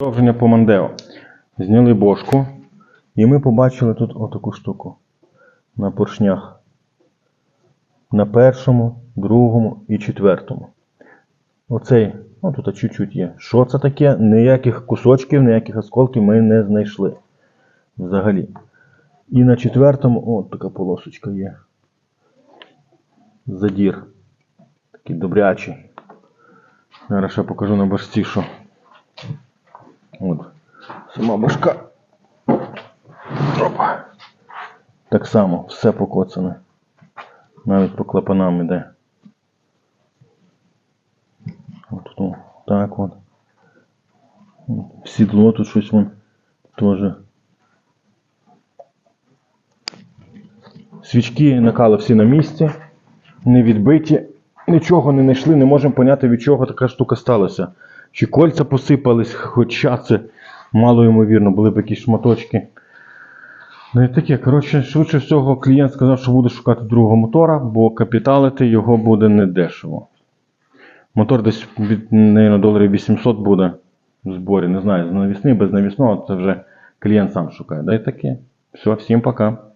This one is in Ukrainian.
Продовження по Мандео. Зняли бошку. І ми побачили тут отаку штуку на поршнях. На першому, другому і четвертому. Оцей, ну тут чуть-чуть є. Що це таке? Ніяких кусочків, ніяких осколків ми не знайшли. Взагалі. І на четвертому, от така полосочка є. Задір. Такий добрячий. Зараз ще покажу на башці, що. Сама башка. Опа. Так само, все покоцане. Навіть по клапанам іде. От тут, так от. Сідло тут щось вон теж. Свічки накали всі на місці, не відбиті, нічого не знайшли, не можемо поняти, від чого така штука сталася. Чи кольця посипались, хоча це мало ймовірно, були б якісь шматочки. Ну і таке, коротше, швидше всього, клієнт сказав, що буде шукати другого мотора, бо капіталити його буде недешево. Мотор десь від наверно, доларів 800 буде в зборі. Не знаю, з навісний, без навісного, це вже клієнт сам шукає. Да і таке. Все, всім пока.